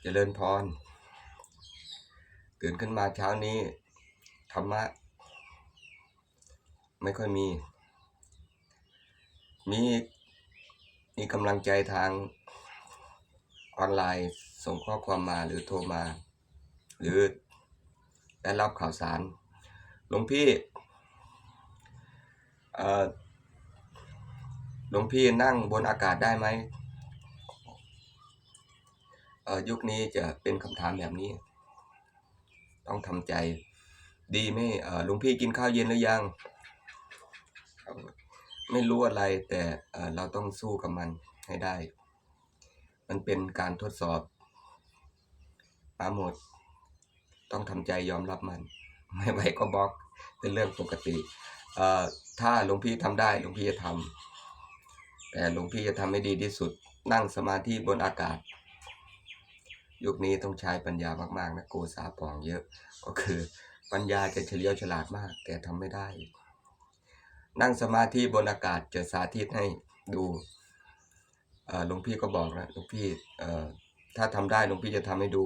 เจริญพร ตื่นขึ้นมาเช้านี้ ธรรมะ ไม่ค่อยมี มีมีกำลังใจทางออนไลน์ส่งข้อความมาหรือโทรมา หรือได้รับข่าวสารหลวงพี่หลวงพี่นั่งบนอากาศได้ไหม ยุคนี้จะเป็นคำถามแบบนี้ ต้องทำใจ ดีไหมลวงพี่กินข้าวเย็นหรือยัง ไม่รู้อะไรแต่เเราต้องสู้กับมันให้ได้ มันเป็นการทดสอบมาหมด ต้องทำใจยอมรับมัน ไม่ไหวก็บล็อกเป็นเรื่องปกติถ้าหลวงพี่ทำได้หลวงพี่จะทำแต่หลวงพี่จะทำให้ดีที่สุดนั่งสมาธิบนอากาศ ยุคนี้ต้องใช้ปัญญามากๆนะโกสาปองเยอะ ก็คือปัญญาจะเฉลียวฉลาดมาก แต่ทำไม่ได้ นั่งสมาธิบนอากาศจะสาธิตให้ดูอ่อหลวงพี่ก็บอกนะหลวงพี่เอ่อถ้าทำได้หลวงพี่จะทำให้ดู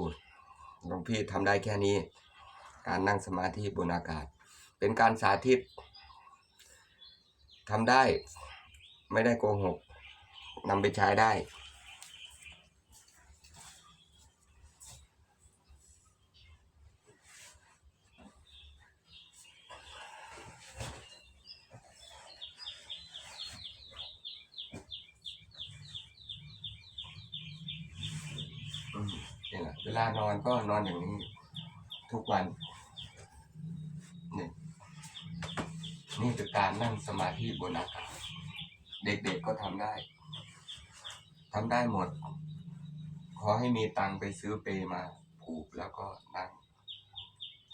หลวงพี่ทำได้แค่นี้ การนั่งสมาธิบนอากาศ เป็นการสาธิตทำได้ไม่ได้โกหกนำไปใช้ได้ อืมนี่แห ละเวลานอนก็นอนอย่างนี้ ทุกวันนี่นี่คือการนั่งสมาธิบนอากาศเด็กๆก็ทำได้ทำได้หมด ขอให้มีตังไปซื้อเปลมาผูกแล้วก็นั่ง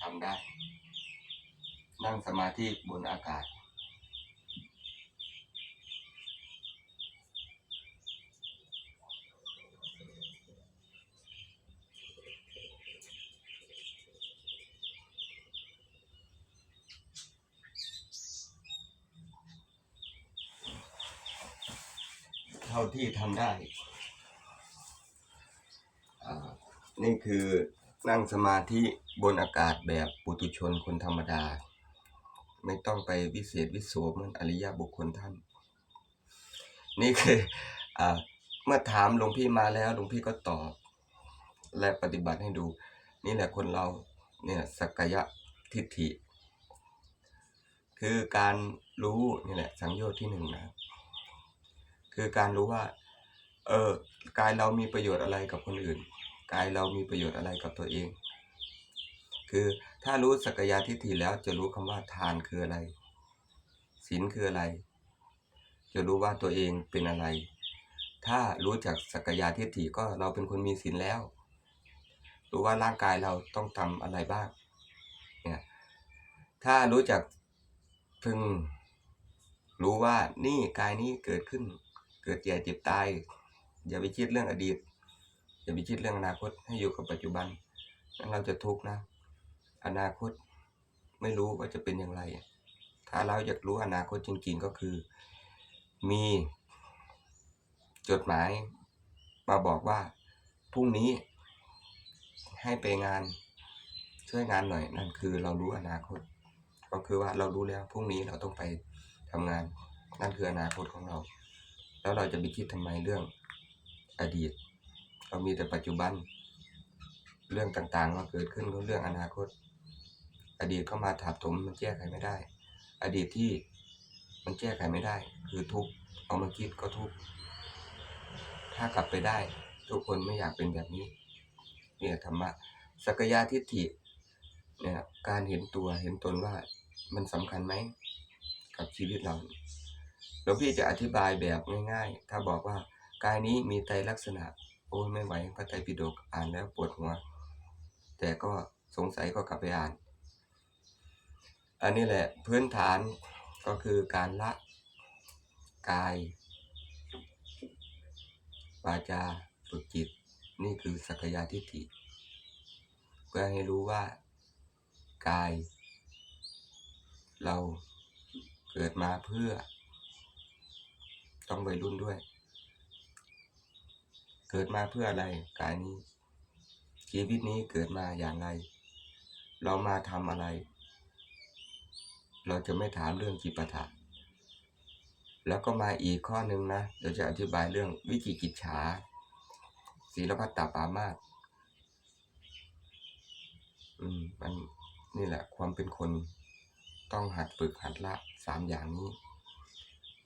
ทำได้ นั่งสมาธิบนอากาศ เท่าที่ทำได้ นี่คือนั่งสมาธิบนอากาศแบบปุถุชนคนธรรมดา ไม่ต้องไปวิเศษวิโสเหมือนอริยบุคคลท่าน นี่คืออเมื่อถามหลวงพี่มาแล้วหลวงพี่ก็ตอบ และปฏิบัติให้ดู นี่แหละคนเราเนี่ยสักกายทิฏฐิ คือการรู้นี่แหละสังโยชน์ที่หนึ่งนะ คือการรู้ว่า เออกายเรามีประโยชน์อะไรกับคนอื่น กายเรามีประโยชน์อะไรกับตัวเอง คือถ้ารู้สักกายทิฏฐิแล้วจะรู้คำว่าทานคืออะไรศีลคืออะไร จะรู้ว่าตัวเองเป็นอะไร ถ้ารู้จักสักกายทิฏฐิก็เราเป็นคนมีศีลแล้ว รู้ว่าร่างกายเราต้องทำอะไรบ้างเนี่ยถ้ารู้จักพึงรู้ว่านี่กายนี้เกิดขึ้น เกิดแก่เจ็บตาย อย่าไปคิดเรื่องอดีต อย่าไปคิดเรื่องอนาคตให้อยู่กับปัจจุบันนั้นเราจะทุกข์นะ อนาคตไม่รู้ว่าจะเป็นอย่างไร ถ้าเราอยากรู้อนาคตจริงๆก็คือ มีจดหมายมาบอกว่าพรุ่งนี้ให้ไปงานช่วยงานหน่อยนั่นคือเรารู้อนาคต ก็คือว่าเรารู้แล้วพรุ่งนี้เราต้องไปทำงาน นั่นคืออนาคตของเรา แล้วเราจะไปคิดทำไมเรื่องอดีต เรามีแต่ปัจจุบัน เรื่องต่างๆมาเกิดขึ้นก็เรื่องอนาคต อดีตเข้ามาถาบถมมันแก้ไขไม่ได้ อดีตที่มันแก้ไขไม่ได้ คือทุกเอามาคิดก็ทุกถ้ากลับไปได้ ทุกคนไม่อยากเป็นแบบนี้เนี่ยธรรมะสักยะทิฏฐิเนี่ยการเห็นตัวเห็นตนว่ามันสำคัญไหมกับชีวิตเรา หลวงพี่จะอธิบายแบบง่ายๆ ถ้าบอกว่ากายนี้มีไตลักษณะ โอ้ยไม่ไหวพระไตรปิฎกอ่านแล้วปวดหัว แต่ก็สงสัยก็กลับไปอ่าน อันนี้แหละพื้นฐานก็คือการละกายวาจาฝึกจิต นี่คือสักยะทิฏฐิ เพื่อให้รู้ว่า กาย เราเกิดมาเพื่อ ต้องวัยรุ่นด้วย เกิดมาเพื่ออะไรกายนี้ ชีวิตนี้เกิดมาอย่างไร เรามาทำอะไร เราจะไม่ถามเรื่องจิปาถะแล้วก็มาอีกข้อหนึ่งนะเดี๋ยวจะอธิบายเรื่องวิจิกิจฉาศีลพัตตปามาสอืมมันนี่แหละความเป็นคนต้องหัดฝึกหัดละสามอย่างนี้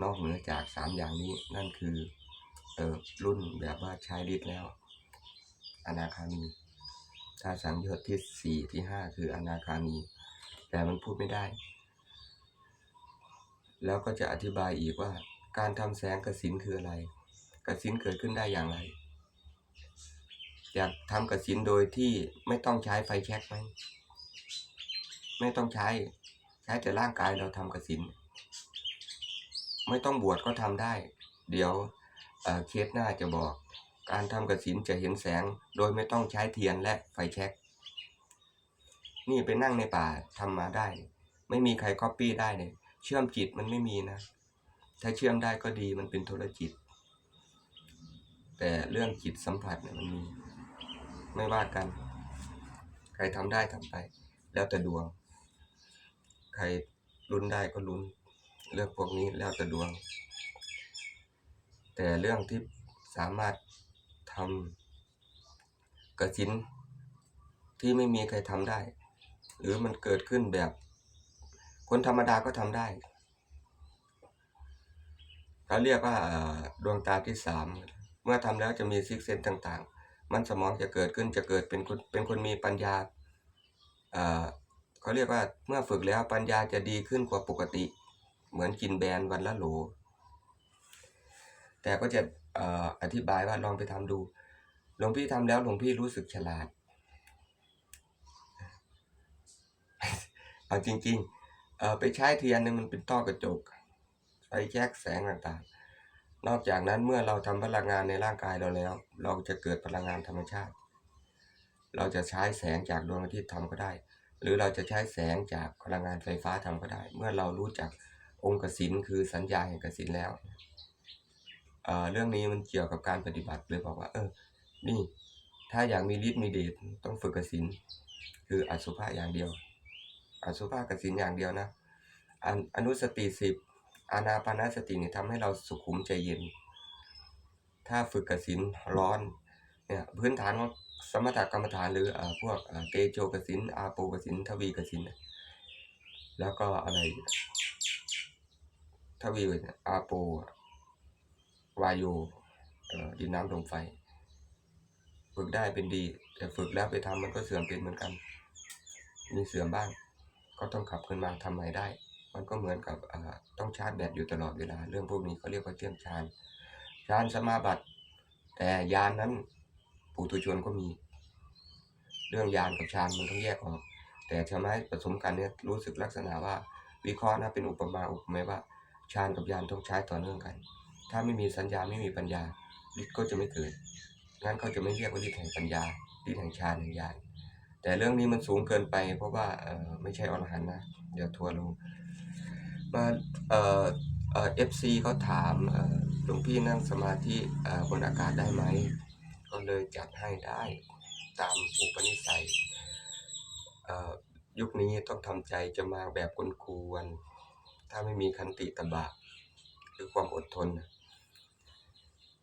นอกเหนือจากสามอย่างนี้นั่นคือเออรุ่นแบบว่าใช้ฤทธิ์แล้ว อนาคามี ถ้าสังโยชน์ที่สี่ที่ห้าคืออนาคามี แต่มันพูดไม่ได้ แล้วก็จะอธิบายอีกว่า การทำแสงกสินคืออะไร กสินเกิดขึ้นได้อย่างไร อยากทำกสินโดยที่ไม่ต้องใช้ไฟแช็กไหมไม่ต้องใช้ ใช้แต่ร่างกายเราทำกสิน ไม่ต้องบวชก็ทำได้ เดี๋ยวเเคสหน้าจะบอก การทำกสินจะเห็นแสงโดยไม่ต้องใช้เทียนและไฟแช็ก นี่ไปนั่งในป่าทำมาได้ ไม่มีใครก๊อปปี้ได้เลยเชื่อมจิตมันไม่มีนะ ถ้าเชื่อมได้ก็ดีมันเป็นโทรจิต แต่เรื่องจิตสัมผัสเนี่ยมันมี ไม่ว่ากัน ใครทำได้ทำไป แล้วแต่ดวง ใครลุ้นได้ก็ลุ้น เรื่องพวกนี้แล้วแต่ดวง แต่เรื่องที่สามารถทำกระสินที่ไม่มีใครทำได้ หรือมันเกิดขึ้นแบบ คนธรรมดาก็ทำได้เขาเรียกว่าดวงตาที่สามเมื่อทำแล้วจะมีซิกเซนต่างๆ มันสมองจะเกิดขึ้นจะเกิดเป็นคนเป็นคนมีปัญญาเขาเรียกว่าเมื่อฝึกแล้วปัญญาจะดีขึ้นกว่าปกติ เหมือนกินแบรนด์วันละโหล แต่ก็จะออธิบายว่าลองไปทำดู หลวงพี่ทำแล้วหลวงพี่รู้สึกฉลาด เอาจริงๆ ไปใช้เทียนนี่ยมันเป็นต้อกระจกไฟแช็กแสงต่างๆ นอกจากนั้นเมื่อเราทำพลังงานในร่างกายเราแล้ว เราจะเกิดพลังงานธรรมชาติ เราจะใช้แสงจากดวงอาทิตย์ทำก็ได้ หรือเราจะใช้แสงจากพลังงานไฟฟ้าทำก็ได้ เมื่อเรารู้จัก องค์กสินคือสัญญาแห่งกสินแล้วเเรื่องนี้มันเกี่ยวกับการปฏิบัติเลยบอกว่า เออ นี่ ถ้าอยากมีฤทธิ์มีเดชต้องฝึกกสินคืออสุภะอย่างเดียว อสุภะกสินอย่างเดียวนะอันอนุสติสิบอานาปานสติเนี่ยทำให้เราสุขุมใจเย็น ถ้าฝึกกสินร้อนเนี่ยพื้นฐานของสมถกรรมฐานหรือเอ่อพวกเตโชกสินอาโปกสินทวีกสินแล้วก็อะไร ทวีกสินอาโปวายโยดินน้ำลมไฟ ฝึกได้เป็นดี แต่ฝึกแล้วไปทำมันก็เสื่อมเป็นเหมือนกัน มีเสื่อมบ้าง ก็ต้องขับขึ้นมาทำใหม่ได้ มันก็เหมือนกับต้องชาร์จแบตอยู่ตลอดเวลา เรื่องพวกนี้เขาเรียกว่าเชื่อมชานชานสมาบัติ แต่ยานนั้นปุถุชนก็มี เรื่องยานกับฌานมันต้องแยกออก แต่ทำให้ผสมกันเนี่ยรู้สึกลักษณะว่า วิเคราะห์นะเป็นอุปมาอุปไมยว่า ฌานกับยานต้องใช้ต่อเนื่องกัน ถ้าไม่มีสัญญาไม่มีปัญญาฤทธิ์ก็จะไม่เกิด งั้นเขาจะไม่เรียกว่าฤทธิ์แห่งปัญญาฤทธิ์แห่งฌานแห่งญาณแต่เรื่องนี้มันสูงเกินไปเพราะว่าไม่ใช่อรหันต์นะเดี๋ยวทัวร์ลงมาเอ่อเอฟซีเขาถามเอ่อหลวงพี่นั่งสมาธิเอ่อบนอากาศได้ไหม ก็เลยจัดให้ได้ตามอุปนิสัยเอ่อยุคนี้ต้องทำใจจะมาแบบกวน ถ้าไม่มีคันติตบะหรือความอดทน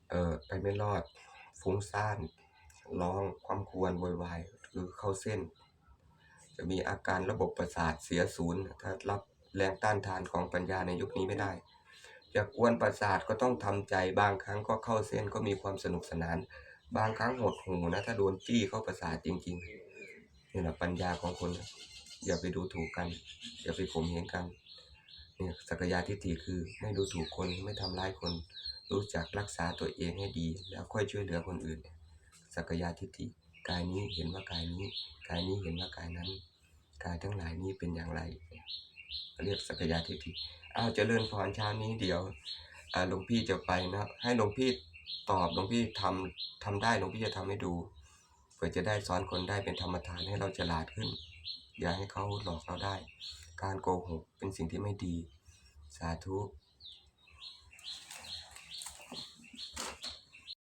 เอ่อไปไม่รอด ฟุ้งซ่านร้องความควรโวยวายคือเข้าเส้น จะมีอาการระบบประสาทเสียศูนย์ถ้ารับแรงต้านทานของปัญญาในยุคนี้ไม่ได้จะกวนประสาทก็ต้องทำใจบางครั้งก็เข้าเส้นก็มีความสนุกสนาน บางครั้งหดหูนะถ้าโดนจี้เข้าประสาทจริงๆนี่แหละปัญญาของคนอย่าไปดูถูกกัน อย่าไปข่มเหงกัน เนี่ยสักยาทิฏฐิคือไม่ดูถูกคนไม่ทำร้ายคน รู้จักรักษาตัวเองให้ดี แล้วค่อยช่วยเหลือคนอื่น สักยาทิฏฐิกายนี้เห็นว่ากายนี้ กายนี้เห็นว่ากายนั้น กายทั้งหลายนี้เป็นอย่างไร เรียกสักยาทิฏฐิอ้าวเจริญพรเช้านี้เดี๋ยวอ่าหลวงพี่จะไปนะให้หลวงพี่ตอบหลวงพี่ทำทำได้หลวงพี่จะทำให้ดูเพื่อจะได้สอนคนได้เป็นธรรมทานให้เราฉลาดขึ้น อย่าให้เขาหลอกเราได้ การโกหกเป็นสิ่งที่ไม่ดี สาธุ